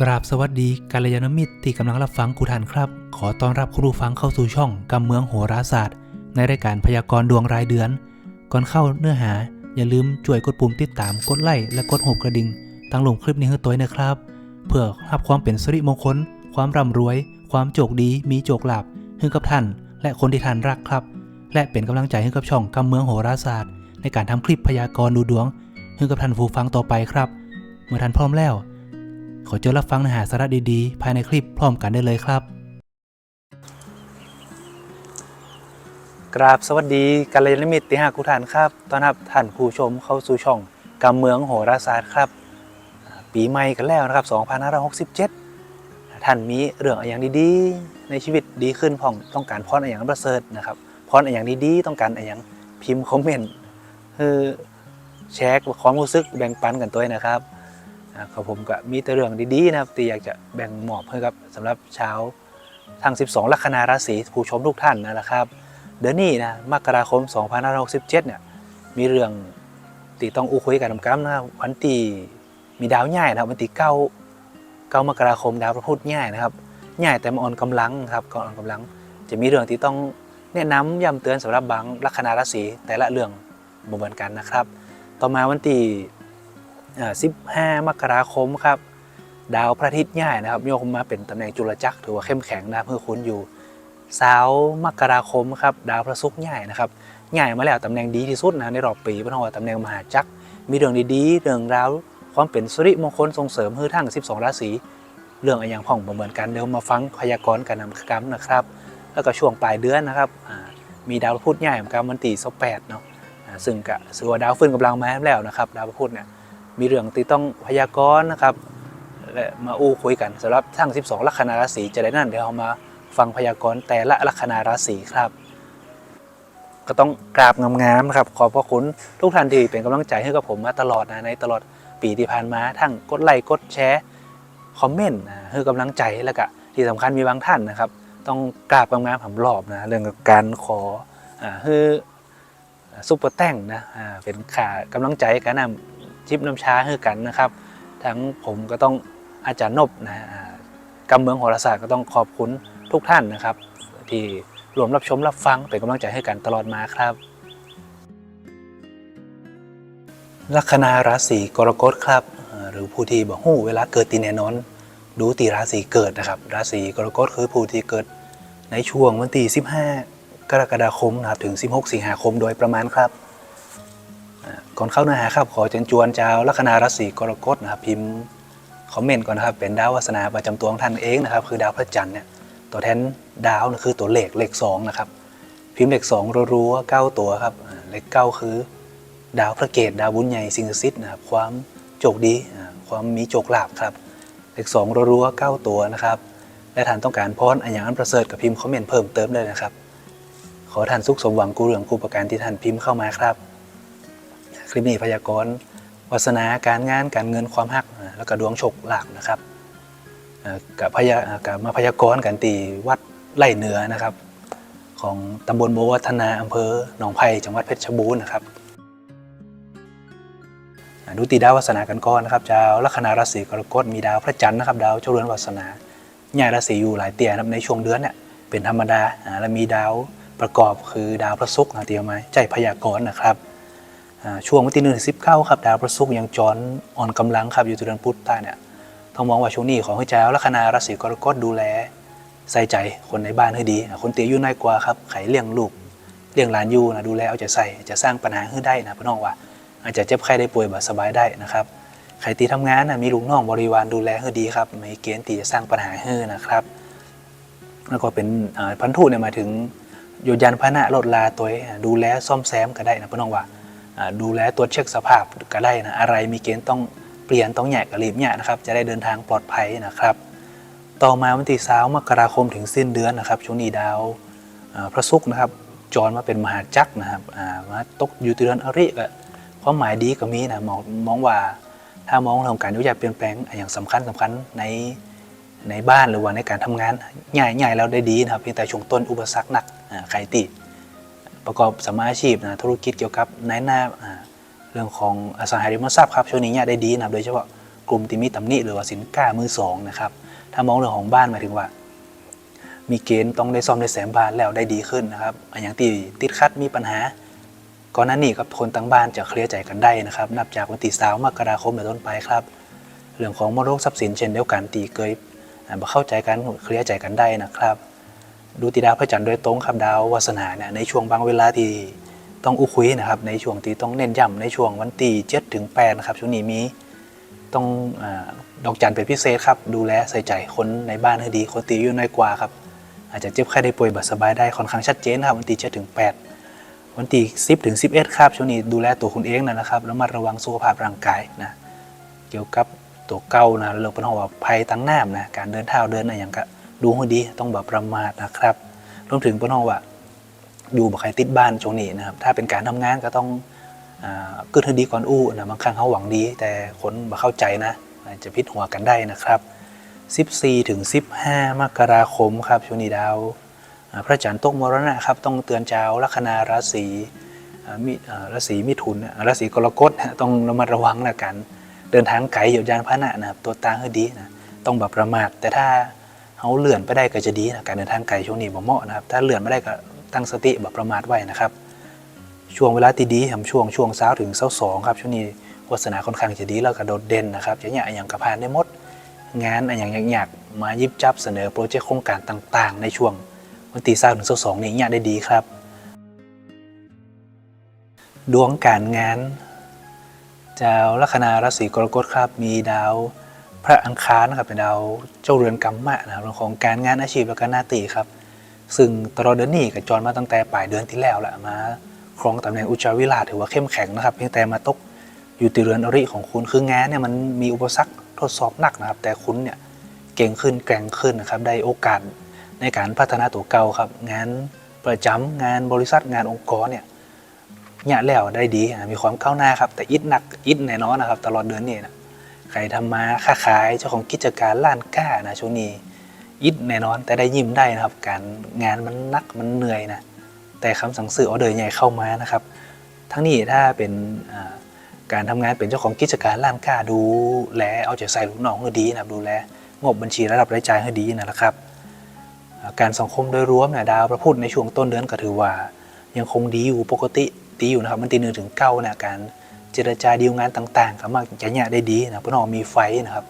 กราบสวัสดีกัลยาณมิตรที่กำลังรับฟังกูทันครับ ขอต้อนรับคุณผู้ฟังเข้าสู่ช่องกำเมืองโหราศาสตร์ ในรายการพยากรณ์ดวงรายเดือน ก่อนเข้าเนื้อหา อย่าลืมช่วยกดปุ่มติดตามกดไลค์และกดหัวกระดิ่งตั้งลงคลิปนี้ให้ตัวเองนะครับ เพื่อรับความเป็นสิริมงคล ความร่ำรวย ความโชคดีมีโชคลาภให้กับท่าน และคนที่ท่านรักครับ และเป็นกำลังใจให้กับช่องกำเมืองโหราศาสตร์ ในการทำคลิปพยากรณ์ดูดวงให้กับท่านผู้ฟังต่อไปครับ เมื่อท่านพร้อมแล้ว ขอเจอรับฟังเนื้อหาสาระดีๆ ภายในคลิปพร้อมกันได้เลยครับ กราบสวัสดีกัลยาณมิตรติหากุฐานครับต้อนรับท่านผู้ชมเข้าสู่ช่องกำเมืองโหราศาสตร์ครับ ปีใหม่กันแล้วนะครับ 2567 ท่านมีเรื่องอะไรอย่างดีๆ ในชีวิตดีขึ้นพ่องต้องการพรอะไรอย่างประเสริฐนะครับพรอะไรอย่างดีๆ ต้องการอะไรอย่างพิมพ์คอมเมนต์คือแชร์ความรู้สึกแบ่งปันกันตัวนะครับ อ่าครับผมก็มีแต่เรื่องดีๆนะครับที่อยากจะแบ่งมอบให้กับสำหรับชาวทั้ง 12 ลัคนาราศีผู้ชมทุกท่านนะครับเดือนนี้นะมกราคม 2567 เนี่ยมีเรื่องที่ต้องอู้คุยกันนำกันนะครับวันที่มีดาวใหญ่นะครับวันที่เก้าเก้ามกราคมดาวพระพุธใหญ่นะครับใหญ่แต่มาอ่อนกำลังครับก่อนอ่อนกำลัง จะมีเรื่องที่ต้องแนะนำย้ำเตือนสำหรับบางลัคนาราศีแต่ละเรื่องบ่เหมือนกันนะครับ ต่อมาวันที่ 15 มกราคมครับ ดาวพระอาทิตย์ใหญ่นะครับโยกมาเป็นตำแหน่งจุลจักรถือว่าเข้มแข็งนะเพื่อคุณอยู่สาวมกราคมครับดาวพระศุกร์ใหญ่นะครับใหญ่มาแล้วตำแหน่งดีที่สุดนะในรอบปีเพราะว่าตำแหน่งมหาจักร มีเรื่องดีๆเรื่องราวความเป็นสุริมงคลส่งเสริมให้ทั้ง 12 ราศีเรื่องอะไรอย่างพ่องบ่เหมือนกันเดี๋ยวมาฟังพยากรณ์กันนำกรรมนะครับ แล้วก็ช่วงปลายเดือนนะครับอ่ามีดาวพุธใหญ่เหมือนกันวันที่28เนาะอ่าซึ่งก็ถือว่าดาวฟื้นกำลังมาแล้วนะครับ ดาวพุธเนี่ย มีเรื่องที่ต้องพยากรณ์นะครับและมาอู้คุยกันสำหรับทั้ง 12 ลัคนาราศีจะได้นั่นเดี๋ยวเรามาฟังพยากรณ์แต่ละลัคนาราศีครับ ก็ต้องกราบงามๆนะครับ ขอบพระคุณทุกท่านที่เป็นกำลังใจให้กับผมมาตลอดนะในตลอดปีที่ผ่านมาทั้งกดไลค์กดแชร์คอมเมนต์นะให้กำลังใจแล้วก็ที่สำคัญมีบางท่านนะครับ ต้องกราบงามๆผมรอบนะเรื่องการขออ่าให้ซุปเปอร์แต่งนะเป็นขากำลังใจกันนะ จิบน้ำชาให้กันนะครับ ทั้งผมก็ต้องอาจารย์นบนะกำเมืองโหราศาสตร์ก็ต้องขอบคุณทุกท่านนะครับ ที่รวมรับชมรับฟังเป็นกำลังใจให้กันตลอดมาครับ ลัคนาราศีกรกฎครับ หรือผู้ที่บอกหู้เวลาเกิดตีแน่นอน ดูตีราศีเกิดนะครับ ราศีกรกฎคือผู้ที่เกิดในช่วงวันที่15 กรกฎาคมนะครับถึง 16 สิงหาคมโดยประมาณครับ ก่อนเข้าเนื้อหาครับขอเชิญชวนชาวลัคนาราศีกรกฎนะครับพิมพ์คอมเมนต์ก่อนนะครับเป็นดาววาสนาประจำตัวของท่านเองนะครับคือดาวพระจันทร์เนี่ยตัวแทนดาวนะคือตัวเลขเลขสองนะครับพิมพ์เลขสองรัวๆเก้าตัวครับเลขเก้าคือ ดาวพระเกตดาวบุญใหญ่สิ่งศักดิ์สิทธิ์นะครับความโชคดีความมีโชคลาภครับเลขสองรัวๆเก้าตัวนะครับและท่านต้องการพรอันอย่างอันประเสริฐกับพิมพ์คอมเมนต์เพิ่มเติมได้นะครับ ขอท่านสุขสมหวังกูเรื่องกูประการที่ท่านพิมพ์เข้ามาครับ คลิปนี้พยากรณ์วาสนาการงานการเงินความหักแล้วก็ดวงโชคลาภนะครับกับพยากับมาพยากรณ์กันตีวัดไร่เหนือนะครับ ของตำบลโบวัฒนาอำเภอหนองไผ่จังหวัดเพชรบูรณ์นะครับดูตีดาววาสนากันก่อนนะครับดาวลัคนาราศีกรกฎมีดาวพระจันทร์นะครับ ดาวเจ้าเรือนวาสนาใหญ่ราศีอยู่หลายเตี่ยนะครับในช่วงเดือนเนี่ยเป็นธรรมดาและมีดาวประกอบคือดาวพระศุกร์นะเตรียมมใจพยากรณ์นะครับ ช่วงวันที่หนึ่งสิบเก้าครับดาวพระศุกร์ยังจรอ่อนกำลังครับอยู่ที่เดือนพุธใต้เนี่ยต้องมองว่าช่วงนี้ของให้เจ้าลัคนาราศีกรกฎดูแล ใส่ใจคนในบ้านให้ดี คนเตี้ยอยู่น้อยกว่าครับไขเลี้ยงลูกเลี้ยงหลานอยู่นะดูแลเอาใจใส่จะสร้างปัญหาให้ได้นะพี่น้องว่า อาจจะเจ็บไข้ได้ป่วยบาดสบายได้นะครับใครตีทำงานนะมีลูกน้องบริวารดูแลให้ดีครับไม่เกณฑ์ตีจะสร้างปัญหาให้นะครับ แล้วก็เป็นพันธุเนี่ยหมายถึงโยยานพาหนะรถลาตัวดูแลซ่อมแซมก็ได้นะพี่น้องว่า ดูแลตรวจเช็คสภาพก็ได้นะอะไรมีเกณฑ์ต้องเปลี่ยนต้องแหยกกระรีบแหยกนะครับจะได้เดินทางปลอดภัยนะครับ ต่อมาวันที่สามมกราคมถึงสิ้นเดือนนะครับช่วงนี้ดาวพระศุกร์นะครับจรมาเป็นมหาจักรนะครับมาตกอยู่ที่เดือนอริก็ความหมายดีก็มีนะมองมองว่าถ้ามองเรื่องการยุยาเปลี่ยนแปลงอย่างสำคัญสำคัญในในบ้านหรือว่าในการทำงานใหญ่ใหญ่แล้วได้ดีนะครับเพียงแต่ช่วงต้นอุปสรรคหนักใครติ ประกอบสมาอาชีพนะธุรกิจเกี่ยวกับในหน้าเรื่องของอสังหาริมทรัพย์ครับช่วงนี้เนี่ยได้ดีนะครับโดยเฉพาะกลุ่มที่มีตำหนิหรือว่าสินค้ามือสองนะครับถ้ามองเรื่องของบ้านหมายถึงว่า มีเกณฑ์ต้องได้ซ่อมได้แซมบ้านแล้วได้ดีขึ้นนะครับอย่างที่ติดขัดมีปัญหาก่อนหน้านี้ครับคนตั้งบ้านจะเคลียร์ใจกันได้นะครับ นับจากวันที่สามมกราคมเป็นต้นไปครับ เรื่องของมรดกทรัพย์สินเช่นเดียวกันตีเกยอ่าบ่เข้าใจกันเคลียร์ใจกันได้นะครับ ดูติดาวพระจันทร์โดยตรงครับดาววาสนาเนี่ยในช่วงบางเวลาที่ต้องอุคุยนะครับในช่วงที่ต้องเน้นย้ำในช่วงวันที่เจ็ดถึงแปดนะครับช่วงนี้มีต้องอดอกจันเป็นพิเศษครับดูแลใส่ใจคนในบ้านให้ดีคนตีอยู่น้อยกว่าครับอาจจะเจ็บไข้ได้ป่วยบัดสบายได้ค่อนข้างชัดเจนนะครับวันที่เจ็ดถึงแปดวันที่สิบถึงสิบเอ็ดครับช่วงนี้ดูแลตัวคุณเองนะครับแล้วมาระวังสุขภาพร่างกายนะเกี่ยวกับตัวเก่านะเรื่องปัญหาว่าภัยตั้งน้ำนะการเดินเท้าเดินอะไรอย่างก็ ดูให้ดีต้องแบบประมาทนะครับรวมถึงปัญหาว่า อยู่บ่ใครติดบ้านช่วงนี้นะครับถ้าเป็นการทำงานก็ต้องอ่าเกิดให้ดีก่อนอู้นะบางครั้งเขาหวังดี แต่คนบ่เข้าใจนะอาจจะพิดหัวกันได้นะครับ 14ถึง15 มกราคมครับช่วงนี้ดาวพระจันทร์ตกมรณะครับต้องเตือนเจ้าลัคนาราศีมิราศีมิถุนราศีกรกฎต้องระมัดระวังนะกัน เดินทางไกลเหยียบยานพาหนะนะครับตัวตาให้ดีนะต้องแบบประมาทแต่ถ้า เขาเลื่อนไปได้ก็จะดีนะการเดินทางไกลช่วงนี้บ่เหมาะนะครับ ถ้าเลื่อนไม่ได้ก็ตั้งสติแบบประมาทไว้นะครับ ช่วงเวลาที่ดีครับช่วงช่วงเช้าถึงเช้าสองครับช่วงนี้วาสนาค่อนข้างจะดีแล้วก็โดดเด่นนะครับจะเนี่ยอย่างกระพานได้หมด งานอย่างอยากๆมายิบจับเสนอโปรเจกต์โครงการต่างๆ ในช่วงวันที่สาถึงเสองนี้เนี่ยได้ดีครับ ดวงการงาน เจ้าลัคนาราศีกรกฎครับมีดาว พระอังคารนะครับเป็นดาวเจ้าเรือนกรรมะนะครับเรื่องของการงานอาชีพและการหน้าตีครับ ซึ่งตลอดเดือนนี้กับจรมาตั้งแต่ปลายเดือนที่แล้วแหละมาครองตำแหน่งอุจาวิลาถือว่าเข้มแข็งนะครับเพียงแต่มาตกอยู่ตีเรือนอริของคุณคืองานเนี่ยมันมีอุปสรรคทดสอบหนักนะครับ แต่คุณเนี่ยเก่งขึ้นแกร่งขึ้นนะครับได้โอกาสในการพัฒนาตัวเก่าครับ งานประจำงานบริษัทงานองค์กรเนี่ยเนี่ยแล้วได้ดีอะมีความก้าวหน้าครับแต่อิดหนักอิดแน่นอนนะครับ ตลอดเดือนนี้นะ ใครทำมาค้าขายเจ้าของกิจการร้านค้านะช่วงนี้อิดแน่นอน แต่ได้ยิ้มได้นะครับ การงานมันนักมันเหนื่อยนะแต่คำสั่งซื้อออเดอร์ใหญ่เข้ามานะครับ ทั้งนี้ถ้าเป็นการทำงานเป็นเจ้าของกิจการร้านค้าดูแลเอาใจใส่ลูกน้องให้ดีนะครับดูแลงบบัญชีระดับรายจ่ายให้ดีนะครับการสังคมโดยรวมเนี่ยดาวพระพุธในช่วงต้นเดือนก็ถือว่า ยังคงดีอยู่ปกติดีอยู่นะครับมันตีหนึ่งถึงเก้านะการ เจรจาดีลงานต่างๆก็มักจะเนี่ยได้ดีนะพราะน้องมีไฟนะครับ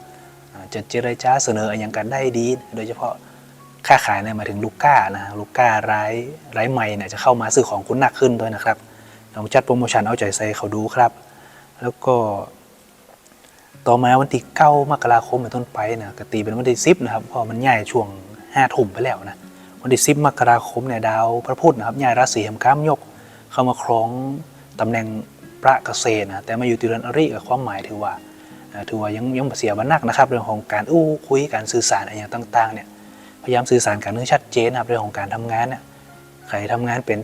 จะเจรจาเสนออย่างกันได้ดี โดยเฉพาะค่าขายเนี่ยมาถึงลูกค้านะลูกค้ารายรายใหม่เนี่ยจะเข้ามาซื้อของคุณหนักขึ้นด้วยนะครับลองจัดโปรโมชั่นเอาใจใส่เขาดูครับ แล้วก็ ต่อมาวันที่เก้ามกราคมเป็นต้นไปนะกตีเป็นวันที่สิบนะครับเพราะมันใหญ่ช่วงห้าทุ่มไปแล้วนะวันที่สิบมกราคมเนี่ยดาวพระพุธนะครับใหญ่ราศีแห่งข้ามยก เข้ามาครองตำแหน่ง ระเกษตรนะแต่มาอยู่ติเรือนอริกับความหมายถือว่าถือว่ายังยังเสียบันนักนะครับ เรื่องของการอู้คุยการสื่อสารอะไรอย่างต่างๆเนี่ยพยายามสื่อสารกันให้ชัดเจนนะครับเรื่องของการทำงานเนี่ยใครทำงานเป็น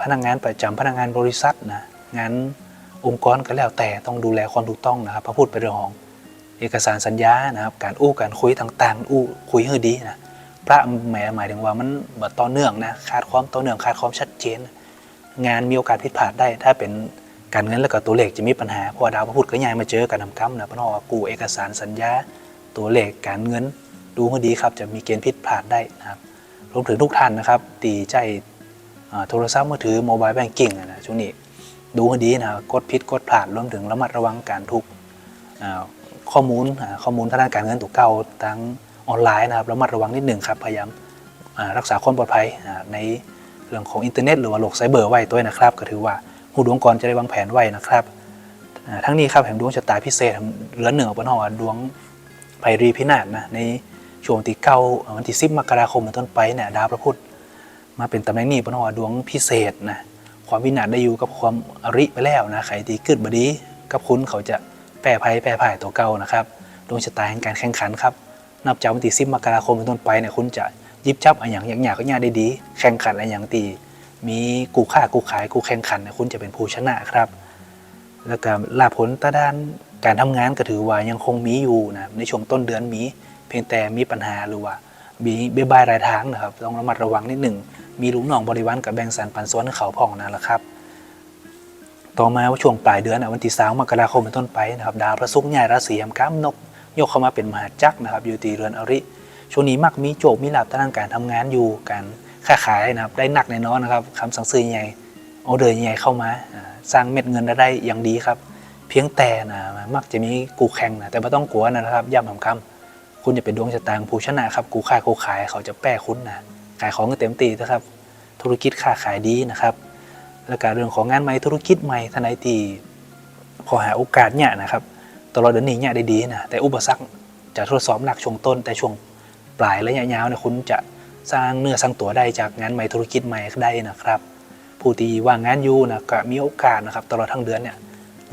พนักงานประจำพนักงานบริษัทนะงานองค์กรก็แล้วแต่ต้องดูแลความถูกต้องนะครับพระพูดไปเรื่องของเอกสารสัญญานะครับการอู้การคุยต่างๆ อู้คุยให้ดีนะพระหมายหมายถึงว่ามันแบบต่อเนื่องนะขาดความต่อเนื่องขาดความชัดเจน งานมีโอกาสผิดพลาดได้ถ้าเป็น การเงินแล้วก็ตัวเลขจะมีปัญหาเพราะดาวพระพุธก็ย้ายมาเจอกันทำกรรมนะพราะว่ากู้เอกสารสัญญา ตัวเลขการเงินดูให้ดีครับจะมีเกณฑ์ผิดพลาดได้นะครับรวมถึงทุกท่านนะครับ ตีใจโทรศัพท์มือถือโมบายแบงกิ้งนะช่วงนี้ดูให้ดีนะกดผิดกดพลาดรวมถึงระมัดระวังการทุกข้อมูลข้อมูลทางด้านการเงินตัวเก่าทั้งออนไลน์นะครับระมัดระวังนิดหนึ่งครับพยายามรักษาความปลอดภัยในเรื่องของอินเทอร์เน็ตหรือว่าโลกไซเบอร์ไว้ด้วยนะครับ ก็ถือว่า ผู้ดวงกรจะได้วางแผนไว้นะครับทั้งนี้ครับแห่งดวงชะตาพิเศษเหลือเหนือปนหอดวงไพรีพินาศนะในช่วงที่เก้าวันที่สิบมกราคมเป็นต้นไปเนี่ยดาวพระพุธมาเป็นตำแหน่งนี้ปนหอดวงพิเศษนะความวินาศได้อยู่กับความอริไปแล้วนะใครที่เกิดบดีกับคุณเขาจะแปรภัยแปรพ่ายตัวเก่านะครับดวงชะตาแห่งการแข่งขันครับนับจากวันที่สิบมกราคมเป็นต้นไปเนี่ยคุณจะยิบจับอะไรอย่างอย่างอยางก็ย่างได้ดี แข่งขันอะไรอย่างตี มีกูค่ากูขายกูแข่งขันนี่ยคุณจะเป็นผู้ชนะครับ แล้วก็ลาผลตาด้านการทำงานก็ถือว่ายังคงมีอยู่นะในช่วงต้นเดือนมี เพียงแต่มีปัญหาหรือว่ามีเบี้ยบายรายทางนะครับต้องระมัดระวังนิดหนึ่งมีลูกน้องบริวารกับแบ่งสรรปันส่วนเขาพ่องนั่นแหละครับ ต่อมาว่าช่วงปลายเดือนวันที่สามมกราคมเป็นต้นไปนะครับดาวพระศุกร์ใหญ่ราศีแหมก้ามนก ยกเข้ามาเป็นมหาจักรนะครับอยู่ตีเรือนอริช่วงนี้มักมีโจกมีหลับทางการทำงานอยู่การ ค้าขายนะครับได้หนักแน่นอนนะครับคำสั่งซื้อใหญ่เอาเดินใหญ่เข้ามา สร้างเม็ดเงินได้อย่างดีครับ เพียงแต่นะมักจะมีกูแข่งนะแต่ไม่ต้องกลัวนะครับย่ำคำๆคุณจะเป็นดวงชะตางผู้ชนะครับกูค้ากูขายเขาจะแป้คุณนะขายของกันเต็มตีนะครับ ธุรกิจค้าขายดีนะครับแล้วก็เรื่องของงานใหม่ธุรกิจใหม่ทนายตีพอหาโอกาสเนี่ยนะครับตลอดเดือนนี้เนี่ยได้ดีนะแต่อุปสรรคจะทดสอบหนักช่วงต้นแต่ช่วงปลายระยะยาวเนี่ยคุณจะ สร้างเนื้อสร้างตัวได้จากงานใหม่ธุรกิจใหม่ได้นะครับ ผู้ที่ว่างงานอยู่นะก็มีโอกาสนะครับตลอดทั้งเดือนเนี่ย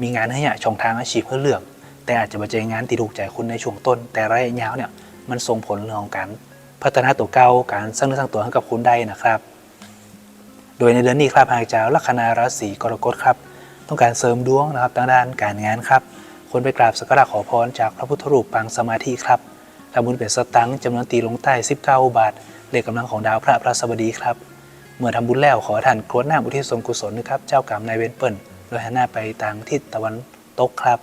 มีงานให้เนี่ยช่องทางอาชีพเพื่อเลือก แต่อาจจะมาเจองานที่ถูกใจคุณในช่วงต้น แต่ระยะยาวเนี่ยมันส่งผลเรื่องของการพัฒนาตัวเก่าการสร้างเนื้อสร้างตัวให้กับคุณได้นะครับ โดยในเดือนนี้ครับหากเจ้าลัคนาราศีกรกฎครับ ต้องการเสริมดวงนะครับทางด้านการงานครับควรไปกราบสักการะขอพรจากพระพุทธรูปปางสมาธิครับทำบุญเป็นสตังค์จำนวนตีลงใต้ 19 บาท เลขกำลังของดาวพระพระสบดีครับ เมื่อทำบุญแล้วขอท่านกรวดน้ำอุทิศส่วนกุศลนะครับ เจ้ากรรมนายเวรเปิ่นโดยหันหน้าไปทางทิศตะวันตกครับ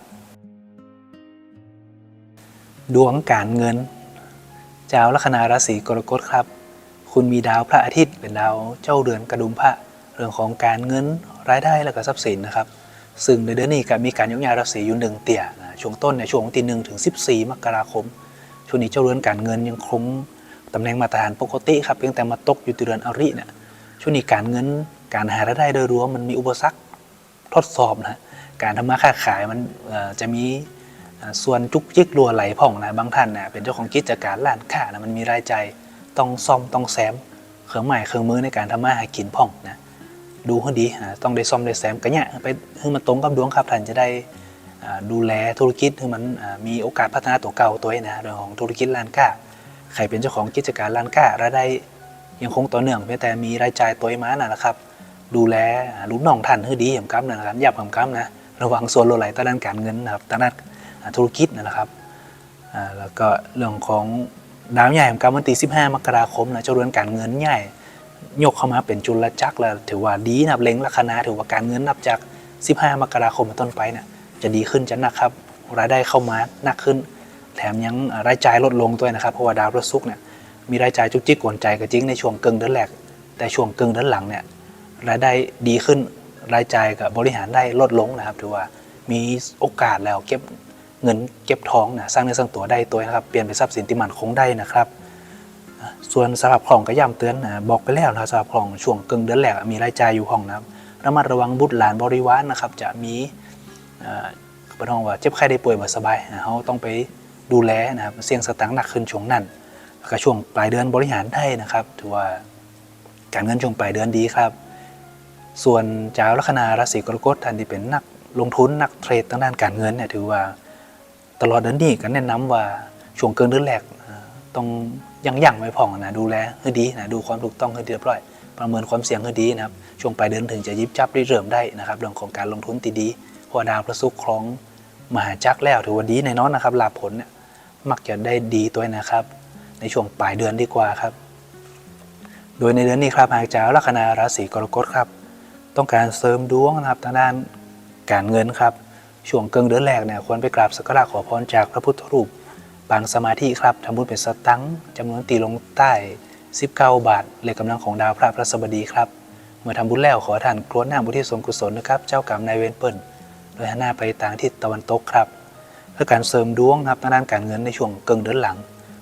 ดวงการเงินเจ้าลัคนาราศีกรกฎครับ คุณมีดาวพระอาทิตย์เป็นดาวเจ้าเดือนกระดุมพระเรื่องของการเงินรายได้และก็ทรัพย์สินนะครับ ซึ่งในเดือนนี้ก็มีการยกย้ายราศีอยู่หนึ่งเตี่ยช่วงต้นในช่วงที่หนึ่งถึง 14 มกราคม ช่วงนี้เจ้าเรือนการเงินยังคง ตำแหน่งมาตรฐานปกติครับเพียงแต่มาตกอยู่ที่เรือนอริเนี่ยช่วงนี้การเงินการหารายได้โดยรวมมันมีอุปสรรคทดสอบนะการทำมาค้าขายมันจะมีส่วนจุกจิกรัวไหลผ่องนะบางท่านเนี่ยเป็นเจ้าของกิจการร้านค้านะมันมีรายจ่ายต้องซ่อมต้องแซมเครื่องใหม่เครื่องมือในการทำมาหากินผ่องนะดูให้ดีนะต้องได้ซ่อมได้แซมกันเนี่ยไปให้มันตรงกับดวงครับท่านจะได้ดูแลธุรกิจให้มันมีโอกาสพัฒนาตัวเก่าตัวเองนะเรื่องของธุรกิจร้านค้า ใครเป็นเจ้าของกิจการร้านค้ารายได้ยังคงต่อเนื่องเพียงแต่มีรายจ่ายตัวเองมานะนะครับ ดูแลอ่าลูกน้องท่านให้ดีอย่างกำนะครับอย่าผมกำนะระวังส่วนลดไหลทางด้านการเงินนะครับทางด้านธุรกิจนะครับแล้วก็เรื่องของดาวใหญ่ของกำวันที่15 มกราคมนะเจ้าเรือนการเงินใหญ่ยกเข้ามาเป็นจุลจักรแล้วถือว่าดีนะเล็งลัคนาถือว่าการเงินนับจาก 15 มกราคมเป็นต้นไปเนี่ยจะดีขึ้นจะหนักครับรายได้เข้ามาหนักขึ้น แถมยังรายจ่ายลดลงด้วยนะครับ เพราะว่าดาวพระศุกร์เนี่ยมีรายจ่ายจุกจิกกวนใจก็จริงในช่วงกึ่งเดือนแรก แต่ช่วงกึ่งเดือนหลังเนี่ยรายได้ดีขึ้นรายจ่ายกับบริหารได้ลดลงนะครับ ถือว่ามีโอกาสแล้วเก็บเงินเก็บท้องนะสร้างเนื้อสร้างตัวได้ตัวนะครับ เปลี่ยนเป็นทรัพย์สินที่มั่นคงได้นะครับ ส่วนสำหรับของก็ย้ำเตือนนะบอกไปแล้วนะสับสำหรับของช่วงกึ่งเดือนแรกมีรายจ่ายอยู่ของนะครับระมัดระวังบุตรหลานบริวารนะครับ จะมีเอ่อบ่ต้องว่าเจ็บไข้ได้ป่วยบ่สบายนะเขาต้องไป ดูแลนะครับเสี่ยงสตังค์หนักขึ้นช่วงนั้นแล้วก็ช่วงปลายเดือนบริหารได้นะครับ ถือว่าการเงินช่วงปลายเดือนดีครับ ส่วนเจ้าลัคนาราศีกรกฎท่านที่เป็นนักลงทุนนักเทรดทางด้านการเงินเนี่ยถือว่าตลอดเดือนนี้ก็แนะนำว่าช่วงเกินเดือนแรกต้องยังยั่งไว้ผ่องนะดูแลให้ดีนะดูความถูกต้องให้เรียบร้อย ประเมินความเสี่ยงให้ดีนะครับช่วงปลายเดือนถึงจะยิบจับได้เริ่มได้นะครับเรื่องของการลงทุนที่ดีพราะว่าดาวพระศุกร์ครองมหาจักรแล้วถือว่าดีในน้อนนะครับลาผลเนี่ย มักจะได้ดีตัวนะครับ ในช่วงปลายเดือนดีกว่าครับ โดยในเดือนนี้ครับหากเจ้าลัคนาราศีกรกฎครับ ต้องการเสริมดวงนะครับทางด้านการเงินครับ ช่วงเกิงเดือนแรกเนี่ยควรไปกราบสักการะขอพรจากพระพุทธรูปปางสมาธิครับทำบุญเป็นสตังค์จำนวนตีลงใต้ 19 บาทเลขกำลังของดาวพระพระสบดีครับ เมื่อทำบุญแล้วขอท่านกรวดน้ำบุทิศส่วนกุศลนะครับ เจ้ากรรมนายเวรเปิ่นโดยหันหน้าไปทางทิศตะวันตกครับ เพื่อการเสริมดวงครับทางด้านการเงินในช่วงเกิงเดือนหลัง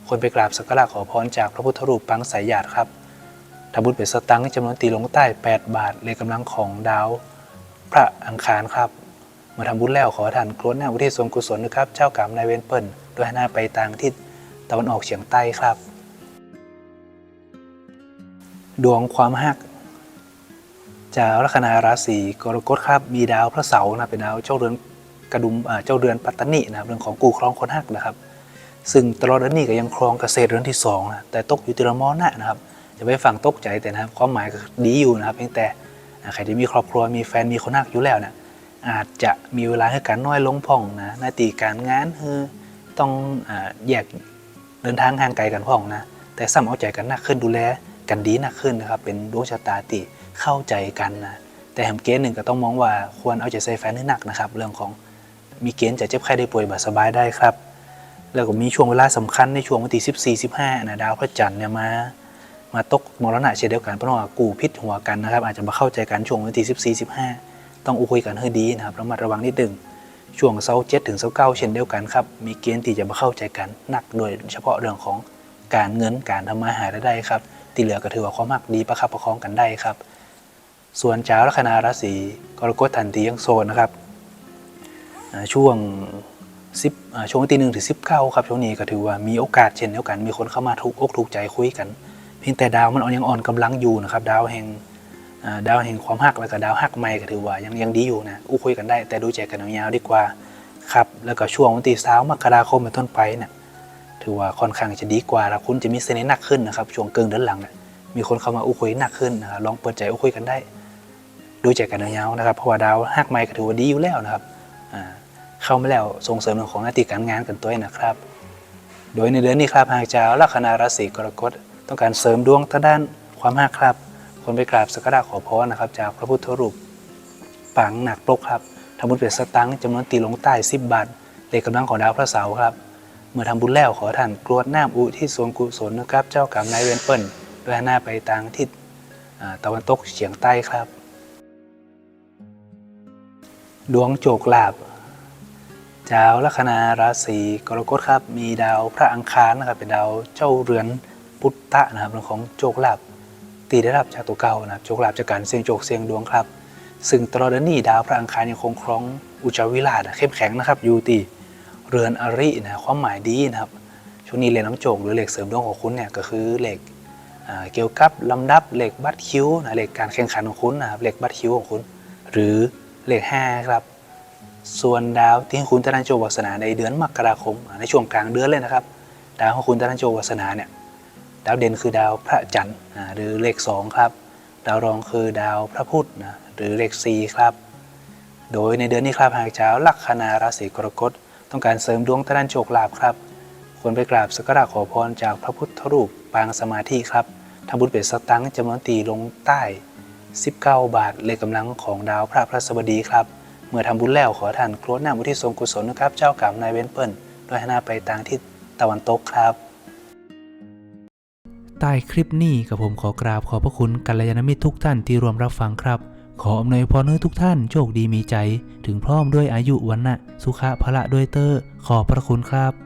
ควรไปกราบสักการะขอพรจากพระพุทธรูปปางสายญาติครับทำบุญเป็นสตังค์จำนวนตีลงใต้ 8 บาทเลขกำลังของดาว พระอังคารครับเมื่อทำบุญแล้วขอท่านกรวดน้ำบุทิศส่วนกุศลนะครับ เจ้ากรรมนายเวรเปิ่นโดยหนหน้าไปทางทิศตะวันออกเฉียงใต้ครับ ดวงความฮักจากลัคนาราศีกรกฎครับมีดาวพระเสาร์นะเป็นดาวเจ้าเรือน กระดุมเจ้าเรือนปัตตานินะครับเรื่องของกูครองคนฮักนะครับ ซึ่งตลอดเดือนนี้ก็ยังครองเกษตรเรือนที่สองนะแต่ตกอยู่ติระมอนะนะครับจะไม่ฟังตกใจแต่นะครับความหมายก็ดีอยู่นะครับเพียงแต่ใครที่มีครอบครัวมีแฟนมีคนฮักอยู่แล้วเนี่ยอาจจะมีเวลาให้กันน้อยลงพ่องนะหน้าที่การงานคือต้องอแยกเดินทางห่างไกลกันพ่องนะแต่ซ้ำเอาใจกันหนักขึ้นดูแลกันดีหนักขึ้นนะครับเป็นดวงชะตาติเข้าใจกันนะแต่แฮมเกณฑ์หนึ่งก็ต้องมองว่าควรเอาใจใส่แฟนให้หนักนะครับ เรื่องของ มีเกณฑ์จะเจ็บไข้ได้ป่วยแบบสบายได้ครับ แล้วก็มีช่วงเวลาสำคัญในช่วงวันที่14 15นะดาวพระจันทร์เนี่ยมา มาตกมรณะเช่นเดียวกันเพราะว่ากูพิษหัวกันนะครับ อาจจะมาเข้าใจกันช่วงวันที่14 15 ต้องอุคุยกันให้ดีนะครับระมัดระวังนิดหนึ่งช่วงเสาร์เจ็ดถึงเสาร์เก้าเช่นเดียวกันครับ มีเกณฑ์ที่จะมาเข้าใจกันหนักโดยเฉพาะเรื่องของการเงินการทำมาหาได้ครับที่เหลือก็ถือว่าความหักดีประคับประคองกันได้ครับ ส่วนเจ้าลัคนาราศีกรกฎทันทียังโซนนะครับ ช่วงสิบช่วงวันที่หนึ่งถึงสิบเก้าครับช่วงนี้ก็ถือว่ามีโอกาสเช่นเดียวกันมีคนเข้ามาถูกอกถูกใจคุยกัน เพียงแต่ดาวมันอ่อนยังอ่อนกำลังอยู่นะครับดาวแห่งดาวแห่งความหักแล้วก็ดาวหักใหม่ก็ถือว่ายังยังดีอยู่นะอู้คุยกันได้ แต่ดูใจกันยาวดีกว่าครับแล้วก็ช่วงวันที่สามมกราคมเป็นต้นไปเนี่ยถือว่าค่อนข้างจะดีกว่าแล้วคุณจะมีเสน่ห์หนักขึ้นนะครับช่วงเกิงเดือนหลังเนี่ยมีคนเข้ามาอู้คุยหนักขึ้นนะครับลองเปิดใจอู้คุยกันได้ ดูใจกันยาวนะครับเพราะว่าดาวหักใหม่ก็ถือว่าดีอยู่แล้วนะครับอ่า เข้ามาแล้วส่งเสริมเรื่องของหน้าที่การงานกันตัวเองนะครับ โดยในเดือนนี้ครับหากเจ้าลัคนาราศีกรกฎต้องการเสริมดวงทางด้านความหักครับคนไปกราบสักการะขอพรนะครับ จากพระพุทธรูปปังหนักปกครับทำบุญเป็นสตังค์จำนวนตีลงใต้10บบาทเลขกำลังของดาวพระเสาร์ครับ เมื่อทำบุญแล้วขอท่านกรวดน้ำอุที่สวนกุศลนะครับ เจ้ากรรมนายเวรเปิ้ลดยหันหน้าไปทางทิศตะวันตกเฉียงใต้ครับ ดวงโจกลาบ เจ้าลัคนาราศีกรกฎครับ มีดาวพระอังคารนะครับ เป็นดาวเจ้าเรือนพุทธะนะครับเรื่องของโจกลาบตีได้รับจากตัวเก่านะครับโจกลาบจากการเสี่ยงโจกเสี่ยงดวงครับ ซึ่งตลอดนี้ดาวพระอังคารยังคงครองอุจวิลาศเข้มแข็งนะครับอยู่ตีเรือนอรินะความหมายดีนะครับช่วงนี้เลขน้ำโจกหรือเลขเสริมดวงของคุณเนี่ยก็คือเลขอ่าเกี่ยวกับลำดับเลขบัตรคิ้วนะเลขการแข่งขันของคุณนะครับเลขบัตรคิ้วของคุณ หรือเลขห้าครับ ส่วนดาวที่คุณตนันโจวัสนาในเดือนมกราคม ในช่วงกลางเดือนเลยนะครับ ดาวของคุณตนันโจวัสนาเนี่ยดาวเด่นคือดาวพระจันทร์หรือเลข2ครับ ดาวรองคือดาวพระพุธนะหรือเลข4ครับ โดยในเดือนนี้ครับหากเจ้าลัคนาราศีกรกฎต้องการเสริมดวงตนันโชคลาภครับควรไปกราบสักการะขอพรจากพระพุทธรูปปางสมาธิครับทำบุญเป็นสตังค์จำนวนตีลงใต้ 19 บาทเลขกำลังของดาวพระพระสบดีครับ มื่อทำบุญแล้วขอท่านกรวดน้ำอุทิศส่วนกุศลนะครับ เจ้ากรรมนายเว้นเปิ้ลโดยให้หน้าไปทางทิศตะวันตกครับ ใต้คลิปนี้กับผมขอกราบขอพระคุณกัลยาณมิตรทุกท่านที่รวมรับฟังครับ ขออำนวยพรให้ทุกท่านโชคดีมีใจ ถึงพร้อมด้วยอายุวันนะสุขะพละด้วยเตอร์ขอพระคุณครับ